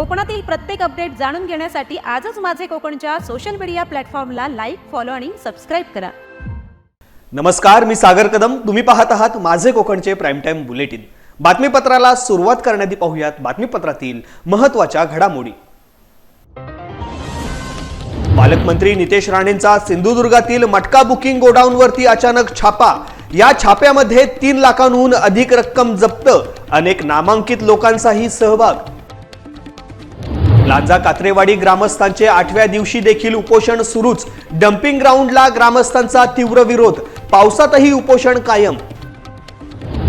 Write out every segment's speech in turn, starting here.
कोकणातील प्रत्येक अपडेट जाणून घेण्यासाठी आजच माझे कोकणच्या सोशल मीडिया प्लॅटफॉर्मला लाईक फॉलो आणि सबस्क्राईब करा. नमस्कार मी सागर कदम. तुम्ही पाहत आहात माझे कोकणचे प्राईम टाइम बुलेटिन बातमीपत्राला सुरुवात करण्याआधी पाहूयात बातमीपत्रातील महत्त्वाच्या घडामोडी. पालकमंत्री नितेश राणेंचा सिंधुदुर्गातील मटका बुकिंग गोडाऊनवरती अचानक छापा. या छाप्यामध्ये तीन लाखांहून अधिक रक्कम जप्त. अनेक नामांकित लोकांचाही सहभाग. लांजा कात्रेवाडी ग्रामस्थांचे आठव्या दिवशी देखील उपोषण सुरूच. डम्पिंग ग्राउंडला ग्रामस्थांचा तीव्र विरोध. पावसातही उपोषण कायम.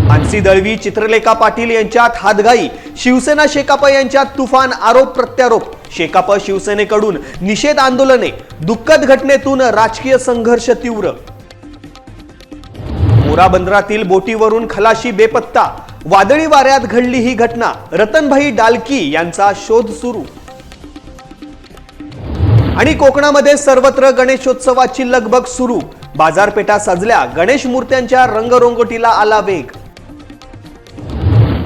मानसी दळवी चित्रलेखा पाटील यांच्यात हातघाई. शिवसेना शेकाप यांच्यात तुफान आरोप प्रत्यारोप. शेकाप शिवसेनेकडून निषेध आंदोलने. दुःखद घटनेतून राजकीय संघर्ष तीव्र. मोरा बंदरातील बोटीवरून खलाशी बेपत्ता. वादळी वाऱ्यात घडली ही घटना. रतनभाई डालकी यांचा शोध सुरू. आणि कोकणामध्ये सर्वत्र गणेशोत्सवाची लगबग सुरू. बाजारपेठा सजल्या गणेश मूर्त्यांच्या रंगरोंगोटीला आला वेग.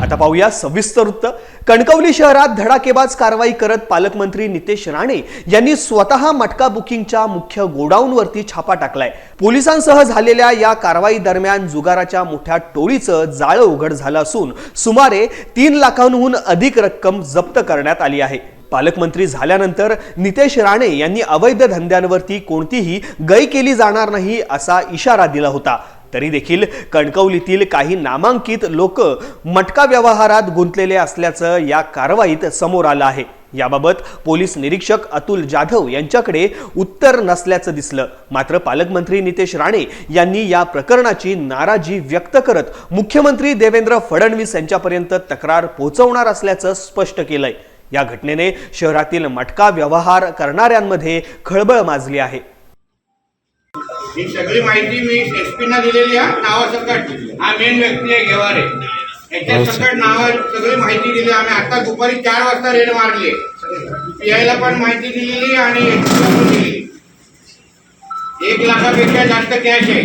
आता पाहूया सविस्तर वृत्त. कणकवली शहरात धडाकेबाज कारवाई करत पालकमंत्री नितेश राणे यांनी स्वतः मटका बुकिंगच्या मुख्य गोडाऊनवरती छापा टाकलाय. पोलिसांसह झालेल्या या कारवाई दरम्यान जुगाराच्या मोठ्या टोळीचं जाळं उघड झालं असून सुमारे तीन लाखांहून अधिक रक्कम जप्त करण्यात आली आहे. पालकमंत्री झाल्यानंतर नितेश राणे यांनी अवैध धंद्यांवरती कोणतीही गय केली जाणार नाही असा इशारा दिला होता. तरी देखील कणकवलीतील काही नामांकित लोक मटका व्यवहारात गुंतलेले असल्याचं या कारवाईत समोर आलं आहे. याबाबत पोलीस निरीक्षक अतुल जाधव यांच्याकडे उत्तर नसल्याचं दिसलं. मात्र पालकमंत्री नितेश राणे यांनी या प्रकरणाची नाराजी व्यक्त करत मुख्यमंत्री देवेंद्र फडणवीस यांच्यापर्यंत तक्रार पोहोचवणार असल्याचं स्पष्ट केलंय. या घटनेने शहरातील मटका व्यवहार करणाऱ्यांमध्ये खळबळ माजली आहे. ही सगळी माहिती मी एस पी ना दिलेली आहे. नावासकट हा मेन व्यक्ती आहे घेवारे याच्या सकट नावा सगळी माहिती दिली आम्ही आता दुपारी चार वाजता रेड मारली पीआयला पण माहिती दिलेली आणि एक लाखापेक्षा जास्त कॅश आहे.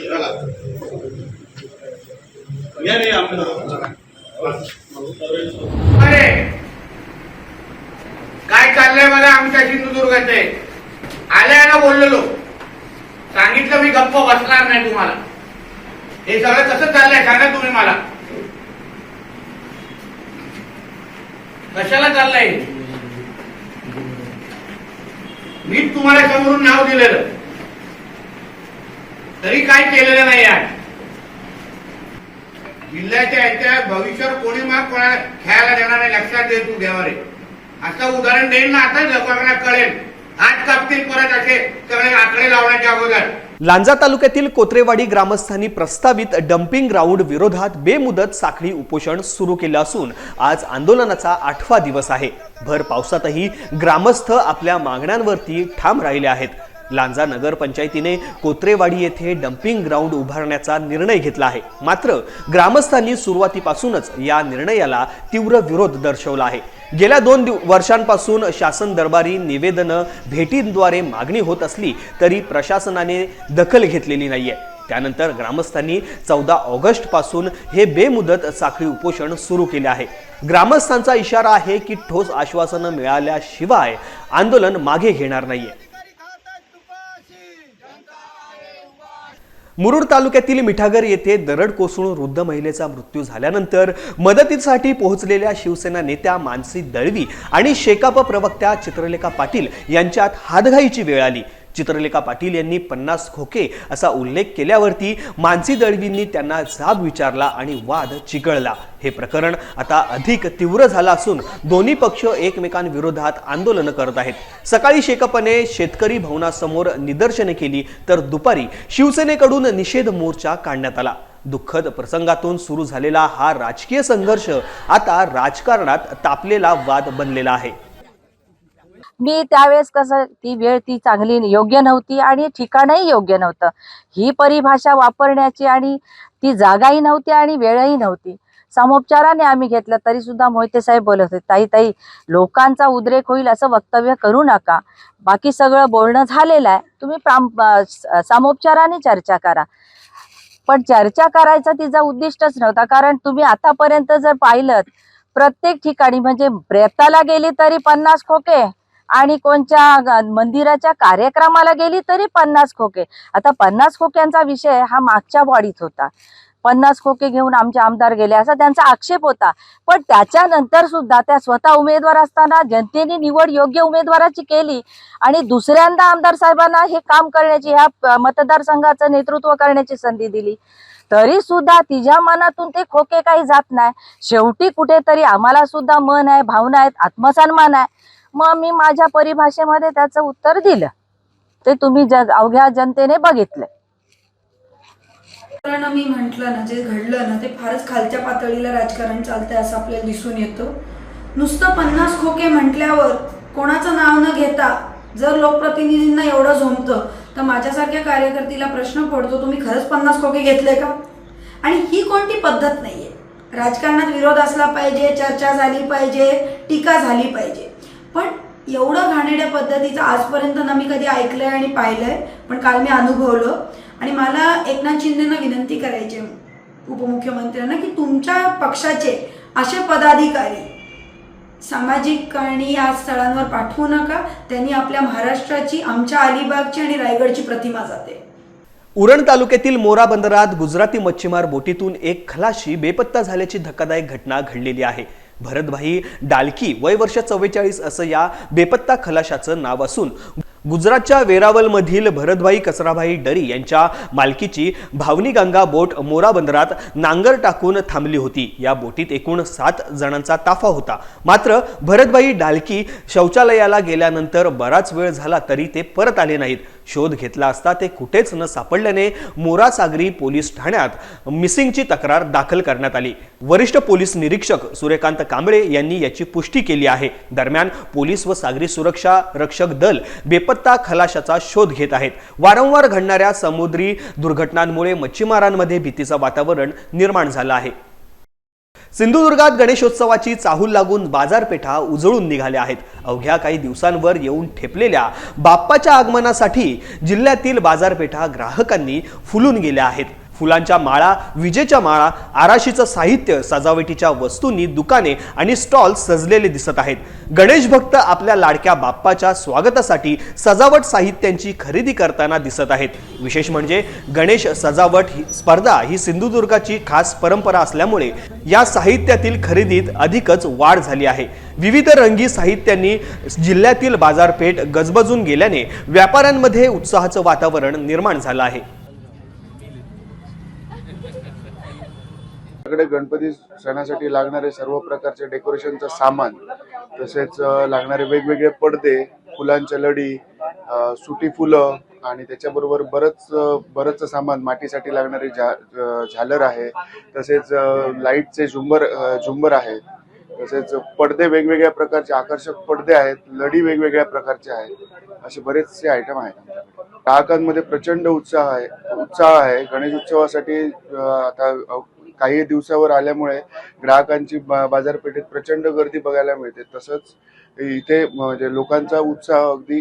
चला. अरे! काय चाललंय मला आमच्या सिंधुदुर्गाचे? आल्याला बोललेलो. सांगितलं मी गप्प बसणार नाही तुम्हाला. हे सगळं कसं चाललंय सांगा तुम्ही मला. कशाला चाललंय मी तुम्हाला समोरून नाव दिलेलं. तरी काय केलेलं नाही आज जिल्ह्याच्या याच्या भविष्यावर कोणी मग कोणाला खेळायला देणार नाही लक्षात दे तू देवारे असं उदाहरण देईल ना आता लोकांना कळेल. आज कापतील परत असे सगळे आकडे लावण्याच्या अगोदर. लांजा तालुक्यातील कोत्रेवाडी ग्रामस्थांनी प्रस्तावित डम्पिंग ग्राउंड विरोधात बेमुदत साखळी उपोषण सुरू केलं असून आज आंदोलनाचा आठवा दिवस आहे. भर पावसातही ग्रामस्थ आपल्या मागण्यांवरती ठाम राहिले आहेत. लांजा नगरपंचायतीने कोत्रेवाडी येथे डम्पिंग ग्राउंड उभारण्याचा निर्णय घेतला आहे. मात्र ग्रामस्थांनी सुरुवातीपासूनच या निर्णयाला तीव्र विरोध दर्शवला आहे. गेल्या दोन दिव- वर्षांपासून शासन दरबारी निवेदनं भेटींद्वारे मागणी होत असली तरी प्रशासनाने दखल घेतलेली नाहीये. त्यानंतर ग्रामस्थांनी चौदा ऑगस्टपासून हे बेमुदत साखळी उपोषण सुरू केले आहे. ग्रामस्थांचा इशारा आहे की ठोस आश्वासनं मिळाल्याशिवाय आंदोलन मागे घेणार नाहीये. मुरुड तालुक्यातील मिठागर येथे दरड कोसळून वृद्ध महिलेचा मृत्यू झाल्यानंतर मदतीसाठी पोहोचलेल्या शिवसेना नेत्या मानसी दळवी आणि शेकाप प्रवक्त्या चित्रलेखा पाटील यांच्यात हातघाईची वेळ आली. चित्रलेखा पाटील यांनी पन्नास खोके असा उल्लेख केल्यावरती मानसी दळवींनी त्यांना जाब विचारला आणि वाद चिघळला. हे प्रकरण आता अधिक तीव्र झालं असून दोन्ही पक्ष एकमेकांविरोधात आंदोलन करत आहेत. सकाळी शेकपने शेतकरी भवनासमोर निदर्शने केली तर दुपारी शिवसेनेकडून निषेध मोर्चा काढण्यात आला. दुःखद प्रसंगातून सुरू झालेला हा राजकीय संघर्ष आता राजकारणात तापलेला वाद बनलेला आहे. मी त्यावेळेस कसं ती वेळ ती चांगली योग्य नव्हती आणि ठिकाणही योग्य नव्हतं. ही परिभाषा वापरण्याची आणि ती जागाही नव्हती आणि वेळही नव्हती. सामोपचाराने आम्ही घेतलं तरी सुद्धा मोहिते साहेब बोलत होते ताई ताई लोकांचा उद्रेक होईल असं वक्तव्य करू नका. बाकी सगळं बोलणं झालेलं आहे. तुम्ही प्राम सामोपचाराने चर्चा करा. पण चर्चा करायचा तिचा उद्दिष्टच नव्हता कारण तुम्ही आतापर्यंत जर पाहिलं प्रत्येक ठिकाणी म्हणजे प्रेताला गेली तरी पन्नास खोके. आणि कोणत्या मंदिराच्या कार्यक्रमाला गेली तरी पन्नास खोके. आता पन्नास खोक्यांचा विषय हा मागच्या बॉडीत होता. पन्नास खोके घेऊन आमचे आमदार गेले असा त्यांचा आक्षेप होता. पण त्याच्यानंतर सुद्धा त्या स्वतः उमेदवार असताना जनतेने निवड योग्य उमेदवाराची केली आणि दुसऱ्यांदा आमदार साहेबांना हे काम करण्याची ह्या प- मतदारसंघाचं नेतृत्व करण्याची संधी दिली. तरी सुद्धा तिच्या मनातून ते खोके काही जात नाही. शेवटी कुठेतरी आम्हाला सुद्धा मन आहे भावना आहेत आत्मसन्मान आहे. मग मी माझ्या परिभाषेमध्ये त्याचं उत्तर दिलं. ते तुम्ही जग अवघ्या जनतेने बघितलं. कारण मी म्हटलं ना जे घडलं ना ते फारच खालच्या पातळीला राजकारण चालतंय असं आपल्याला दिसून येतं. नुसतं पन्नास खोके म्हटल्यावर कोणाचं नाव न घेता जर लोकप्रतिनिधींना एवढं झोमतं तर माझ्यासारख्या कार्यकर्तीला प्रश्न पडतो तुम्ही खरंच पन्नास खोके घेतले का? आणि ही कोणती पद्धत नाहीये. राजकारणात विरोध असला पाहिजे चर्चा झाली पाहिजे टीका झाली पाहिजे. पण एवढं घाणेड्या पद्धतीचं आजपर्यंत ना मी कधी ऐकलंय आणि पाहिलंय पण काल मी अनुभवलं. आणि मला एकनाथ शिंदेना विनंती करायची उपमुख्यमंत्र्यांना की तुमच्या पक्षाचे असे पदाधिकारी सामाजिक आणि या स्थळांवर पाठवू नका. त्यांनी आपल्या महाराष्ट्राची आमच्या अलिबागची आणि रायगडची प्रतिमा जाते. उरण तालुक्यातील मोरा बंदरात गुजराती मच्छीमार बोटीतून एक खलाशी बेपत्ता झाल्याची धक्कादायक घटना घडलेली आहे. भरतभाई डालकी वय वर्ष चव्वेचाळीस असं या बेपत्ता खलाशाचं नाव असून गुजरातच्या वेरावलमधील भरतभाई कचराभाई डरी यांच्या मालकीची भावनी गंगा बोट मोरा बंदरात नांगर टाकून थांबली होती. या बोटीत एकूण सात जणांचा ताफा होता. मात्र भरतभाई डालकी शौचालयाला गेल्यानंतर बराच वेळ झाला तरी ते परत आले नाहीत. शोध घेतला असता ते कुठेच न सापडल्याने मोरा सागरी पोलीस ठाण्यात मिसिंगची तक्रार दाखल करण्यात आली. वरिष्ठ पोलीस निरीक्षक सूर्यकांत कांबळे यांनी याची पुष्टी केली आहे. दरम्यान पोलीस व सागरी सुरक्षा रक्षक दल बेपत्ता खलाशाचा शोध घेत आहेत. वारंवार घडणाऱ्या समुद्री दुर्घटनांमुळे मच्छीमारांमध्ये भीतीचं वातावरण निर्माण झालं आहे. सिंधुदुर्गात गणेशोत्सवाची चाहूल लागून बाजारपेठा उजळून निघाल्या आहेत. अवघ्या काही दिवसांवर येऊन ठेपलेल्या बाप्पाच्या आगमनासाठी जिल्ह्यातील बाजारपेठा ग्राहकांनी फुलून गेल्या आहेत. फुलांच्या माळा विजेच्या माळा आराशीचं साहित्य सजावटीच्या वस्तूंनी दुकाने आणि स्टॉल सजलेले दिसत आहेत. गणेश भक्त आपल्या लाडक्या बाप्पाच्या स्वागतासाठी सजावट साहित्यांची खरेदी करताना दिसत आहेत. विशेष म्हणजे गणेश सजावट ही स्पर्धा ही सिंधुदुर्गाची खास परंपरा असल्यामुळे या साहित्यातील खरेदीत अधिकच वाढ झाली आहे. विविध रंगी साहित्यांनी जिल्ह्यातील बाजारपेठ गजबजून गेल्याने व्यापाऱ्यांमध्ये उत्साहाचं वातावरण निर्माण झालं आहे. आपल्याकडे गणपती सणासाठी लागणारे सर्व प्रकारचे डेकोरेशनचं सामान तसेच लागणारे वेगवेगळे पडदे फुलांच्या लढी सुटी फुलं आणि त्याच्याबरोबर बरंच बरंच सामान मातीसाठी लागणारे झा झालर आहे तसेच लाईटचे झुंबर झुंबर आहेत तसेच पडदे वेगवेगळ्या प्रकारचे आकर्षक पडदे आहेत लढी वेगवेगळ्या प्रकारचे आहेत असे बरेचसे आयटम आहेत. ग्राहकांमध्ये प्रचंड उत्साह आहे उत्साह आहे. गणेश उत्सवासाठी आता काही दिवसावर आल्यामुळे ग्राहकांची बा- बाजारपेठेत प्रचंड गर्दी बघायला मिळते. तसंच इथे म्हणजे लोकांचा उत्साह अगदी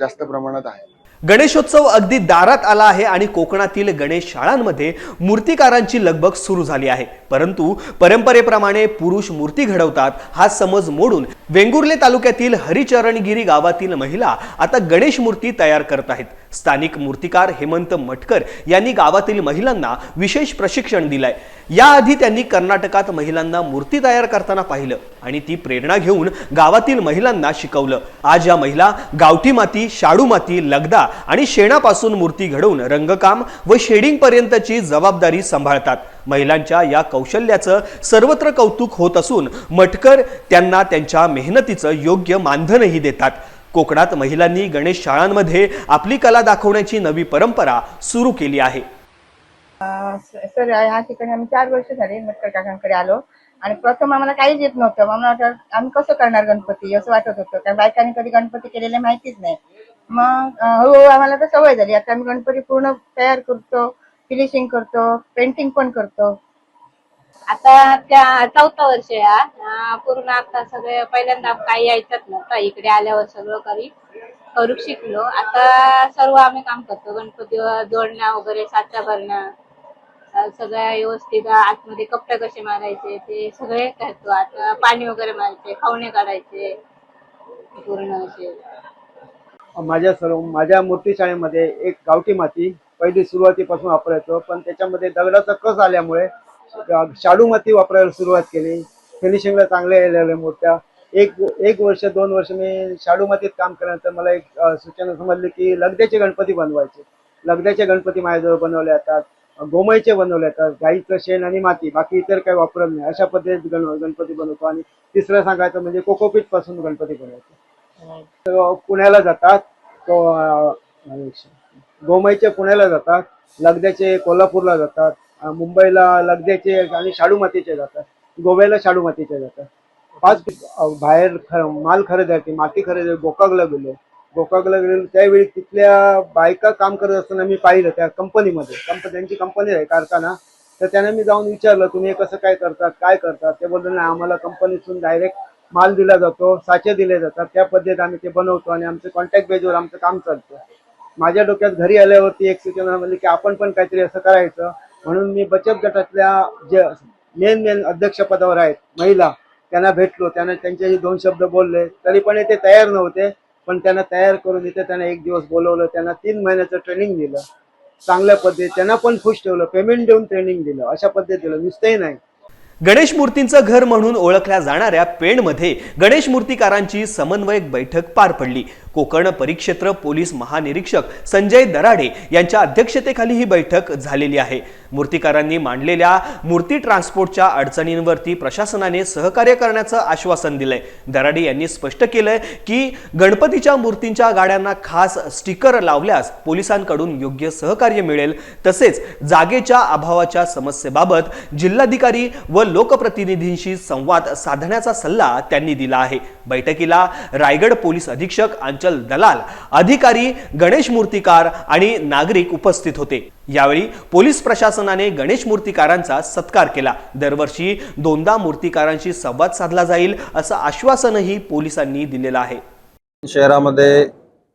जास्त प्रमाणात आहे. गणेशोत्सव अगदी दारात आला आहे आणि कोकणातील गणेश शाळांमध्ये मूर्तिकारांची लगबग सुरू झाली आहे. परंतु परंपरेप्रमाणे पुरुष मूर्ती घडवतात हा समज मोडून वेंगुर्ले तालुक्यातील हरिचरणगिरी गावातील महिला आता गणेश मूर्ती तयार करत आहेत. स्थानिक मूर्तिकार हेमंत मटकर यांनी गावातील महिलांना विशेष प्रशिक्षण दिलंय. याआधी त्यांनी कर्नाटकात महिलांना मूर्ती तयार करताना पाहिलं आणि ती प्रेरणा घेऊन गावातील महिलांना शिकवलं. आज या महिला गावठी माती शाडू माती लगदा आणि शेणापासून मूर्ती घडवून रंगकाम व शेडिंग पर्यंतची जबाबदारी सांभाळतात. महिलांच्या या कौशल्याचं सर्वत्र कौतुक होत असून मटकर त्यांना त्यांच्या मेहनतीचं योग्य मानधनही देतात. कोकणात महिलांनी गणेश शाळांमध्ये आपली कला दाखवण्याची नवी परंपरा सुरू केली आहे. सर ह्या ठिकाणी आम्ही चार वर्ष झाले मटकर काकांकडे आलो आणि प्रथम आम्हाला काहीच येत नव्हतं. आम्हाला वाटत आम्ही कसं करणार गणपती असं वाटत होतं. कारण बायकांनी कधी गणपती केलेले माहितीच नाही. मग हळूहळू आम्हाला तर सवय झाली. आता आम्ही गणपती पूर्ण तयार करतो फिनिशिंग करतो पेंटिंग पण करतो. आता त्या चौथा वर्ष आहे पूर्ण आता सगळे पहिल्यांदा काही यायचंच नव्हतं. इकडे आल्यावर सगळं करी करू शिकलो. आता सर्व आम्ही काम करतो. गणपती जोडण्या वगैरे साच्या भरण्या सगळ्या व्यवस्थित आतमध्ये कपडे कसे मारायचे ते सगळे करतो. आता पाणी वगैरे मारायचे खावणे काढायचे पूर्ण असे. माझ्या सर्व माझ्या मूर्तीशाळेमध्ये एक गावठी माती पहिली सुरुवातीपासून वापरायचो पण त्याच्यामध्ये दगडाचा कस आल्यामुळे शाडू माती वापरायला सुरुवात केली. फिनिशिंगला चांगल्या यायला मूर्त्या एक एक वर्ष दोन वर्ष मी शाडू मातीत काम केल्यानंतर मला एक सूचना समजली की लगद्याचे गणपती बनवायचे. लगद्याचे गणपती माझ्याजवळ बनवले जातात. गोमईचे बनवले जातात. गाईचं शेण आणि माती. बाकी इतर काही वापरत नाही. अशा पद्धतीत गण गणपती बनवतो आणि तिसरं सांगायचं म्हणजे कोकोपीटपासून गणपती बनवायचे तर पुण्याला जातात. गोमयचे पुण्याला जातात. लगद्याचे कोल्हापूरला जातात. मुंबईला लगद्याचे आणि शाडू मातीचे जातात. गोव्याला शाडू मातीचे जातात. पाच बाहेर ख- माल खरेदी माती खरेदी गोकाकला गेलो. गोकाकला गेलो त्यावेळी तिथल्या बायका काम करत असताना मी पाहिलं त्या कंपनीमध्ये. कंप त्यांची कंपनी आहे कारखाना. तर त्यांना मी जाऊन विचारलं तुम्ही हे कसं काय करतात काय करतात? ते बोलले नाही आम्हाला कंपनीतून डायरेक्ट माल दिला जातो साचे दिले जातात. त्या पद्धतीत आम्ही ते बनवतो आणि आमचे कॉन्टॅक्ट बेजवर आमचं काम चालतं. माझ्या डोक्यात घरी आल्यावरती एक सूचना म्हणजे की आपण पण काहीतरी असं करायचं. म्हणून मी बचत गटातल्या जे मेन मेन अध्यक्षपदावर आहेत महिला त्यांना भेटलो. त्यांना त्यांच्याशी दोन शब्द बोलले. तरी पण ते तयार नव्हते पण त्यांना तयार करून इथे त्यांना एक दिवस बोलवलं. त्यांना तीन महिन्याचं ट्रेनिंग दिलं. चांगल्या पद्धती त्यांना पण खुश ठेवलं. पेमेंट देऊन ट्रेनिंग दिलं. अशा पद्धतीला नुसतंही नाही. गणेश मूर्तींचं घर म्हणून ओळखल्या जाणाऱ्या पेणमध्ये गणेश मूर्तिकारांची समन्वयक बैठक पार पडली. कोकण परिक्षेत्र पोलीस महानिरीक्षक संजय दराडे यांच्या अध्यक्षतेखाली ही बैठक झालेली आहे. मूर्तिकारांनी मांडलेल्या मूर्ती ट्रान्सपोर्टच्या अडचणींवरती प्रशासनाने सहकार्य करण्याचं आश्वासन दिलंय. दराडे यांनी स्पष्ट केलंय की गणपतीच्या मूर्तींच्या गाड्यांना खास स्टिकर लावल्यास पोलिसांकडून योग्य सहकार्य मिळेल. तसेच जागेच्या अभावाच्या समस्येबाबत जिल्हाधिकारी व लोकप्रतिनिधींशी संवाद साधण्याचा सल्ला त्यांनी दिला आहे. बैठकीला रायगड पोलीस अधीक्षक चंचल दलाल अधिकारी गणेश मूर्तिकार आणि नागरिक उपस्थित होते. यावेळी पोलीस प्रशासनाने गणेश मूर्तिकारांचा सत्कार केला. दरवर्षी दोनदा मूर्तिकारांशी संवाद साधला जाईल असं आश्वासनही पोलिसांनी दिलेलं आहे. शहरामध्ये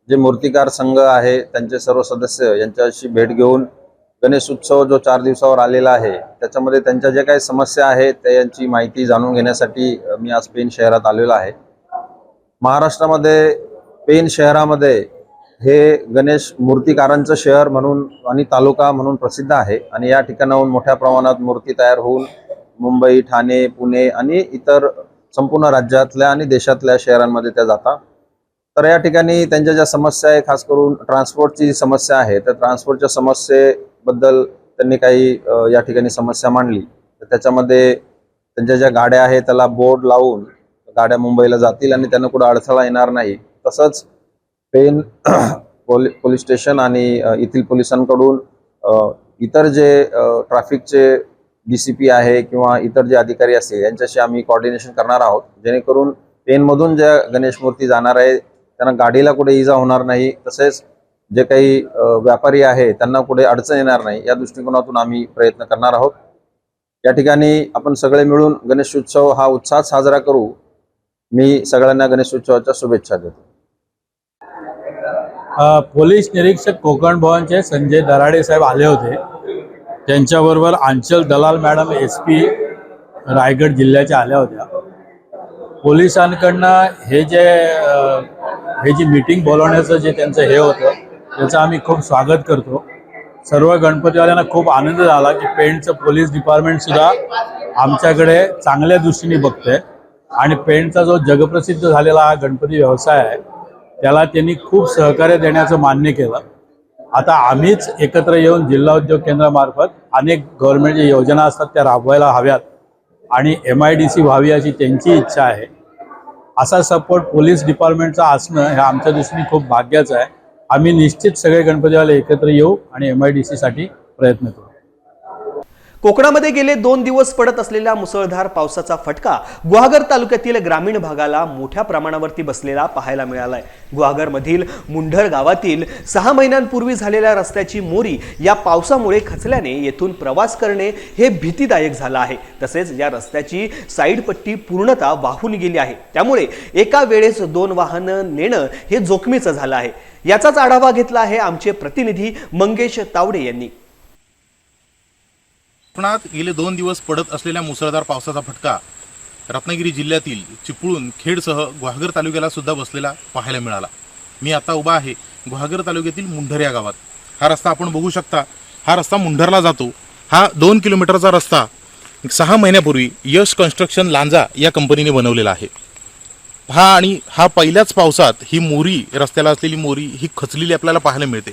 जे मूर्तिकार संघ आहे त्यांचे सर्व सदस्य यांच्याशी भेट घेऊन गणेश उत्सव जो चार दिवसावर आलेला आहे त्याच्यामध्ये त्यांच्या ज्या काही समस्या आहेत त्या यांची माहिती जाणून घेण्यासाठी मी आज पेन शहरात आलेलो आहे. महाराष्ट्रामध्ये पेन शहरामध्ये हे गणेश मूर्तिकारांचं शहर म्हणून आणि तालुका म्हणून प्रसिद्ध आहे. आणि या ठिकाणाहून मोठ्या प्रमाणात मूर्ती तयार होऊन मुंबई ठाणे पुणे आणि इतर संपूर्ण राज्यातल्या आणि देशातल्या शहरांमध्ये त्या जातात. तर या ठिकाणी त्यांच्या ज्या समस्या आहे खास करून ट्रान्सपोर्टची जी समस्या आहे तर ट्रान्सपोर्टच्या समस्येबद्दल त्यांनी काही या ठिकाणी समस्या मांडली. तर त्याच्यामध्ये त्यांच्या ज्या गाड्या आहेत त्याला बोर्ड लावून गाड्या मुंबईला जातील आणि त्यांना कुठं अडथळा येणार नाही. तसंच पेन पोली पोलीस स्टेशन आणि येथील पोलिसांकडून इतर जे ट्रॅफिकचे डी सी पी आहे किंवा इतर जे अधिकारी असतील यांच्याशी आम्ही कॉर्डिनेशन करणार आहोत. जेणेकरून पेनमधून ज्या गणेश मूर्ती जाणार आहे त्यांना गाडीला कुठे इजा होणार नाही तसेच जे काही व्यापारी आहे त्यांना कुठे अडचण येणार नाही या दृष्टिकोनातून आम्ही प्रयत्न करणार आहोत. या ठिकाणी आपण सगळे मिळून गणेश उत्सव हा उत्साहात साजरा करू. मी सगळ्यांना गणेश उत्सवाच्या शुभेच्छा देतो. पोलीस निरीक्षक कोकण भवनचे संजय दराडे साहेब आले होते. त्यांच्याबरोबर आंचल दलाल मॅडम एस पी रायगड जिल्ह्याच्या आल्या होत्या. पोलिसांकडनं हे जे हे जी मीटिंग बोलवण्याचं जे त्यांचं हे होतं त्याचं आम्ही खूप स्वागत करतो. सर्व गणपतीवाल्यांना खूप आनंद झाला की पेंटचं पोलीस डिपार्टमेंटसुद्धा आमच्याकडे चांगल्या दृष्टीने बघतंय. आणि पेंटचा जो जगप्रसिद्ध झालेला हा गणपती व्यवसाय आहे त्याला त्यांनी खूप सहकार्य देण्याचं मान्य केलं. आता आम्हीच एकत्र येऊन जिल्हा उद्योग केंद्रामार्फत अनेक गव्हर्नमेंटच्या योजना असतात त्या राबवायला हव्यात. आणि एम आय डी सी व्हावी अशी त्यांची इच्छा आहे. असा सपोर्ट पोलीस डिपार्टमेंटचा असणं हे आमच्या दृष्टीने खूप भाग्याचं आहे. आम्ही निश्चित सगळे गणपतीवाले एकत्र येऊ आणि एम आय डी सीसाठी प्रयत्न करू. कोकणामध्ये गेले दोन दिवस पडत असलेल्या मुसळधार पावसाचा फटका गुहागर तालुक्यातील ग्रामीण भागाला मोठ्या प्रमाणावरती बसलेला पाहायला मिळालाय. गुहागरमधील मुंढर गावातील सहा महिन्यांपूर्वी झालेल्या रस्त्याची मोरी या पावसामुळे खचल्याने येथून प्रवास करणे हे भीतीदायक झालं आहे. तसेच या रस्त्याची साईड पट्टी पूर्णतः वाहून गेली आहे. त्यामुळे एका वेळेस दोन वाहनं नेणं हे जोखमीचं झालं आहे. याचाच आढावा घेतला आहे आमचे प्रतिनिधी मंगेश तावडे यांनी. कोकणात गेले दोन दिवस पडत असलेल्या मुसळधार पावसाचा फटका रत्नागिरी जिल्ह्यातील चिपळूण खेडसह गुहागर तालुक्याला सुद्धा बसलेला पाहायला मिळाला. मी आता उभा आहे गुहागर तालुक्यातील मुंढर या गावात. हा रस्ता आपण बघू शकता. हा रस्ता मुंढरला जातो. हा दोन किलोमीटरचा रस्ता सहा महिन्यापूर्वी यश कन्स्ट्रक्शन लांजा या कंपनीने बनवलेला आहे. हा आणि हा पहिल्याच पावसात ही मोरी रस्त्याला असलेली मोरी ही खचलेली आपल्याला पाहायला मिळते.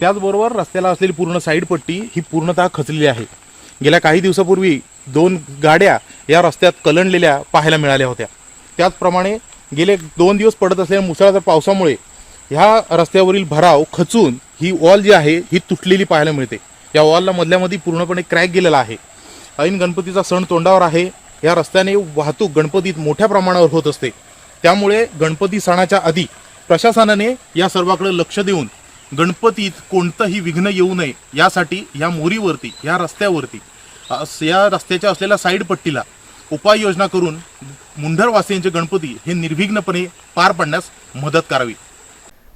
त्याचबरोबर रस्त्याला असलेली पूर्ण साईड पट्टी ही पूर्णतः खचलेली आहे. गेल्या काही दिवसापूर्वी दोन गाड्या या रस्त्यात कलंडलेल्या पाहायला मिळाल्या होत्या. त्याचप्रमाणे गेले दोन दिवस पडत असलेल्या मुसळधार पावसामुळे ह्या रस्त्यावरील भराव खचून ही वॉल जी आहे ही तुटलेली पाहायला मिळते. या वॉलला मधल्यामध्ये पूर्णपणे क्रॅक गेलेला आहे. ऐन गणपतीचा सण तोंडावर आहे. या रस्त्याने वाहतूक गणपतीत मोठ्या प्रमाणावर होत असते. त्यामुळे गणपती सणाच्या आधी प्रशासनाने या सर्वाकडे लक्ष देऊन गणपतीत कोणतंही विघ्न येऊ नये यासाठी या मोरीवरती या रस्त्यावरती या रस्त्याच्या असलेल्या साईड पट्टीला उपाययोजना करून मुंढरवासियांचे गणपती हे निर्विघ्नपणे पार पाडण्यास मदत करावी.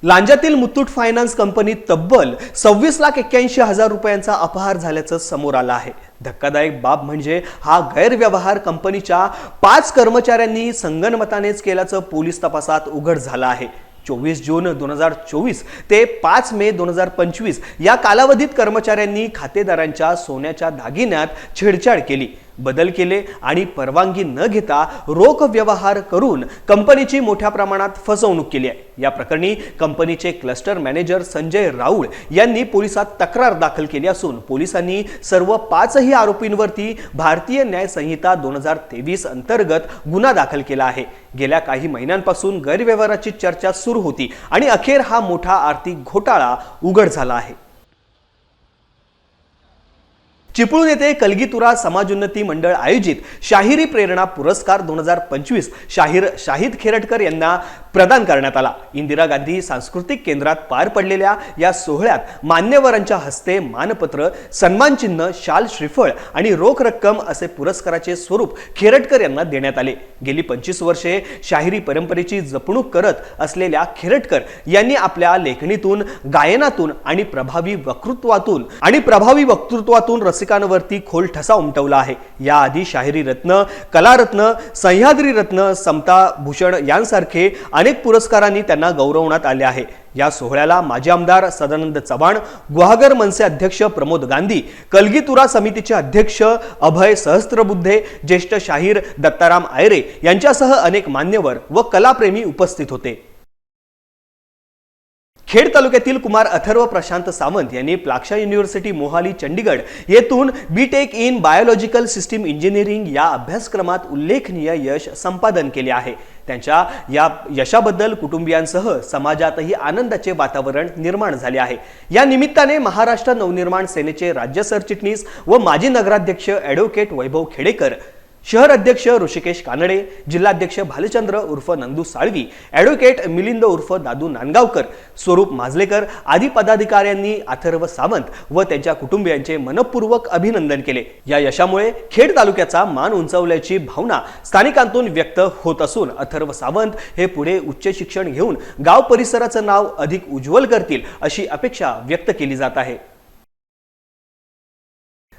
लांजातील मुथूट फायनान्स कंपनीत तब्बल सव्वीस लाख एक्क्याऐंशी हजार रुपयांचा अपहार झाल्याचं समोर आलं आहे. धक्कादायक बाब म्हणजे हा गैरव्यवहार कंपनीच्या पाच कर्मचाऱ्यांनी संगनमतानेच केल्याचं पोलीस तपासात उघड झालं आहे. चोवीस जून दोन हजार चोवीस ते पाच मे दोन हजार पंचवीस या कालावधीत कर्मचाऱ्यांनी खातेदारांच्या सोन्याच्या दागिन्यात छेडछाड केली. बदल केले आणि परवानगी न घेता रोख व्यवहार करून कंपनीची मोठ्या प्रमाणात फसवणूक केली आहे. या प्रकरणी कंपनीचे क्लस्टर मॅनेजर संजय राऊळ यांनी पोलिसात तक्रार दाखल केली असून पोलिसांनी सर्व पाचही आरोपींवरती भारतीय न्याय संहिता दोन हजार तेवीस अंतर्गत गुन्हा दाखल केला आहे. गेल्या काही महिन्यांपासून गैरव्यवहाराची चर्चा सुरू होती आणि अखेर हा मोठा आर्थिक घोटाळा उघड झाला आहे. चिपळूण येथे कलगीतुरा समाजोन्नती मंडळ आयोजित शाहिरी प्रेरणा पुरस्कार दोन हजार पंचवीस शाहीर शाहिद खेरटकर यांना प्रदान करण्यात आला. इंदिरा गांधी सांस्कृतिक केंद्रात पार पडलेल्या या सोहळ्यात मान्यवरांच्या हस्ते मानपत्र सन्मानचिन्ह शाल श्रीफळ आणि रोख रक्कम असे पुरस्काराचे स्वरूप खेरटकर यांना देण्यात आले. गेली पंचवीस वर्षे शाहिरी परंपरेची जपणूक करत असलेल्या खेरटकर यांनी आपल्या लेखणीतून गायनातून आणि प्रभावी वक्तृत्वातून आणि प्रभावी वक्तृत्वातून रसिक रसिकांवरती खोल ठसा उमटवला आहे. याआधी शाहिरी रत्न कलारत्न सह्याद्री रत्न समता भूषण यांसारखे अनेक पुरस्कारांनी त्यांना गौरवण्यात आले आहे. या सोहळ्याला माजी आमदार सदानंद चव्हाण गुहागर मनसे अध्यक्ष प्रमोद गांधी कलगीतुरा समितीचे अध्यक्ष अभय सहस्त्रबुद्धे ज्येष्ठ शाहीर दत्ताराम आयरे यांच्यासह अनेक मान्यवर व कलाप्रेमी उपस्थित होते. खेड तालुक्यातील कुमार अथर्व प्रशांत सावंत यांनी प्लाक्षा युनिव्हर्सिटी मोहाली चंडीगड येथून B tech in biological system engineering या अभ्यासक्रमात उल्लेखनीय यश संपादन केले आहे. त्यांच्या या यशाबद्दल कुटुंबियांसह समाजातही आनंदाचे वातावरण निर्माण झाले आहे. या निमित्ताने महाराष्ट्र नवनिर्माण सेनेचे राज्य सरचिटणीस व माजी नगराध्यक्ष ॲडव्होकेट वैभव खेडेकर शहर अध्यक्ष ऋषिकेश कानडे जिल्हाध्यक्ष भालचंद्र उर्फ नंदू साळवी ॲडव्होकेट मिलिंद उर्फ दादू नांदगावकर स्वरूप माजलेकर आदी पदाधिकाऱ्यांनी अथर्व सावंत व त्यांच्या कुटुंबियांचे मनपूर्वक अभिनंदन केले. या यशामुळे खेड तालुक्याचा मान उंचावल्याची भावना स्थानिकांतून व्यक्त होत असून अथर्व सावंत हे पुढे उच्च शिक्षण घेऊन गाव परिसराचं नाव अधिक उज्ज्वल करतील अशी अपेक्षा व्यक्त केली जात आहे.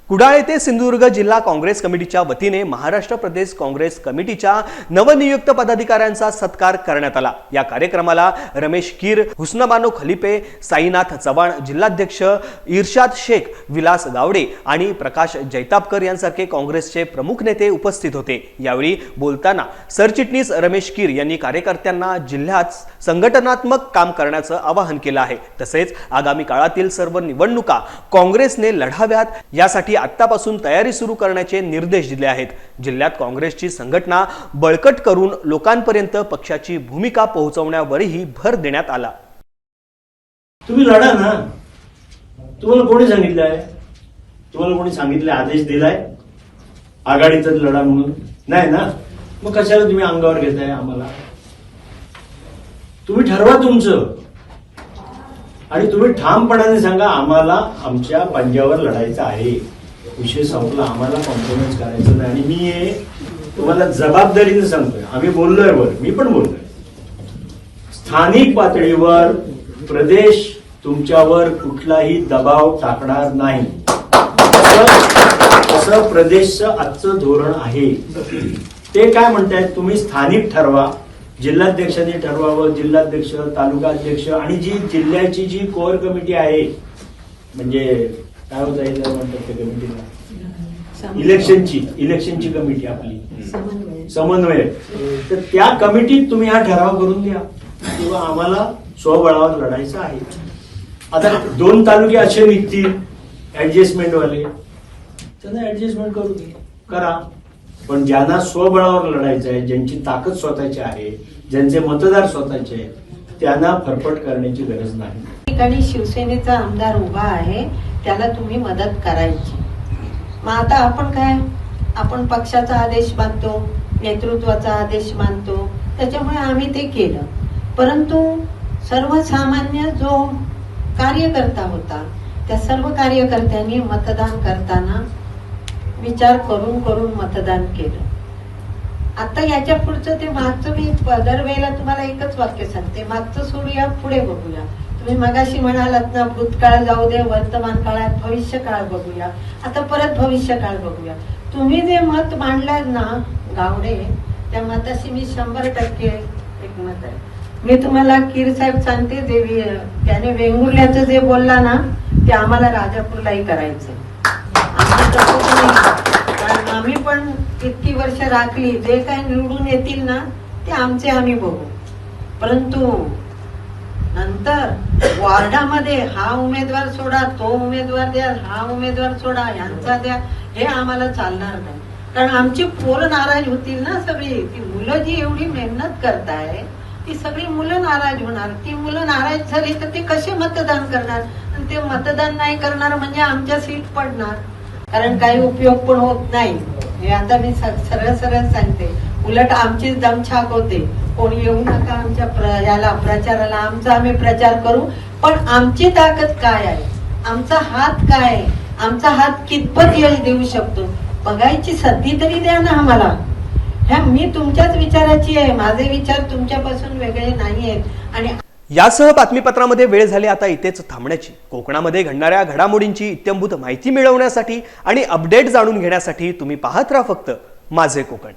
कुडाळ येथे सिंधुदुर्ग जिल्हा काँग्रेस कमिटीच्या वतीने महाराष्ट्र प्रदेश काँग्रेस कमिटीच्या नवनियुक्त पदाधिकाऱ्यांचा सत्कार करण्यात आला. या कार्यक्रमाला रमेश कीर हुस्नबानो खलिपे साईनाथ चव्हाण जिल्हाध्यक्ष इर्शाद शेख विलास गावडे आणि प्रकाश जैतापकर यांसारखे काँग्रेसचे प्रमुख नेते उपस्थित होते. यावेळी बोलताना सरचिटणीस रमेश कीर यांनी कार्यकर्त्यांना जिल्ह्यात संघटनात्मक काम करण्याचं आवाहन केलं आहे. तसेच आगामी काळातील सर्व निवडणुका काँग्रेसने लढाव्यात यासाठी आत्तापासून तयारी सुरू करण्याचे निर्देश दिले आहेत. जिल्ह्यात काँग्रेसची संघटना बळकट करून लोकांपर्यंत पक्षाची भूमिका पोहोचवण्यावरही भर देण्यात आला. तुम्ही लढा ना. तुम्हाला कोणी सांगितलंय? तुम्हाला कोणी सांगितले आदेश दिलाय? आघाडीचा लढा म्हणून? नाही ना? मग कशाला तुम्ही अंगावर घेताय आम्हाला? तुम्ही ठरवा तुमचं. आणि तुम्ही ठामपणाने सांगा आम्हाला आमच्या पंजावर लढायचं आहे. विषय संपला आम्हाला कॉम्प्रोमाइज करायचं नाही. आणि मी हे तुम्हाला जबाबदारीने सांगतोय. आम्ही बोललोय वर. मी पण बोललोय. स्थानिक पातळीवर प्रदेश तुमच्यावर कुठलाही दबाव टाकणार नाही. असं- प्रदेशचं आजचं धोरण आहे. ते काय म्हणतायत? तुम्ही स्थानिक ठरवा. जिल्हाध्यक्षांनी ठरवावं जिल्हाध्यक्ष तालुका अध्यक्ष आणि जी जिल्ह्याची जी कोर कमिटी आहे म्हणजे काय होतं जरा म्हणतात त्या कमिटीला? इलेक्शनची इलेक्शनची कमिटी आपली. समन्वय. तर त्या कमिटीत तुम्ही हा ठराव करून द्या. किंवा आम्हाला स्वबळावर लढायचं आहे. आता दोन तालुके असे निघतील ऍडजस्टमेंट वाले त्यांना ऍडजस्टमेंट करू दे. करा. पण ज्यांना स्वबळावर लढायचं आहे ज्यांची ताकद स्वतःची आहे ज्यांचे मतदार स्वतःचे आहेत त्यांना फरफट करण्याची गरज नाही. ठिकाणी शिवसेनेचा आमदार उभा आहे. त्याला तुम्ही मदत करायची. मग आता आपण काय? आपण पक्षाचा आदेश मानतो नेतृत्वाचा आदेश मानतो त्याच्यामुळे आम्ही ते केलं. परंतु सर्वसामान्य जो कार्यकर्ता होता त्या सर्व कार्यकर्त्यांनी मतदान करताना विचार करून करून मतदान केलं. आता याच्या पुढचं ते मागचं मी दरवेळेला तुम्हाला एकच वाक्य सांगते. मागचं सोडूया पुढे बघूया. तुम्ही मगाशी म्हणालात ना भूतकाळ जाऊ दे वर्तमान काळात भविष्य काळ बघूया. आता परत भविष्य काळ बघूया. तुम्ही जे मत मांडलात ना गावडे त्या मताशी मी शंभर टक्के एक मत आहे. मी तुम्हाला कीर साहेब सांगते देवी त्याने वेंगुर्ल्याचं जे बोलला ना ते आम्हाला राजापूरलाही करायचं कारण आम्ही पण इतकी वर्ष राखली. जे काही निवडून येतील ना ते आमचे आम्ही बघू. परंतु नंतर वॉर्डामध्ये हा उमेदवार सोडा तो उमेदवार द्या हा उमेदवार सोडा यांचा द्या हे आम्हाला चालणार नाही. कारण आमची पोरं नाराज होतील ना सगळी. ती मुलं जी एवढी मेहनत करताय ती सगळी मुलं नाराज होणार. ती मुलं नाराज झाली तर ते कसे मतदान करणार? आणि ते मतदान नाही करणार म्हणजे आमच्या सीट पडणार. कारण काही उपयोग पण होत नाही. हे आता मी सरळ सरळ सांगते. उलट आमचीच दमछाक होते. कोणी येऊ नका आमच्या प्र- याला प्रचाराला आमचा आम्ही प्रचार करू. पण आमची ताकद काय आहे? आमचा हात काय आहे? आमचा हात कितपत यश देऊ शकतो? बघायची संधी तरी द्या ना आम्हाला. ह्या मी तुमच्याच विचाराची आहे. माझे विचार तुमच्यापासून वेगळे नाही आहेत. आणि यासह बातमीपत्रामध्ये वेळ झाली आता इथेच थांबण्याची. कोकणामध्ये घडणाऱ्या घडामोडींची इत्यंभूत माहिती मिळवण्यासाठी आणि अपडेट जाणून घेण्यासाठी तुम्ही पाहत राहा फक्त माझे कोकण.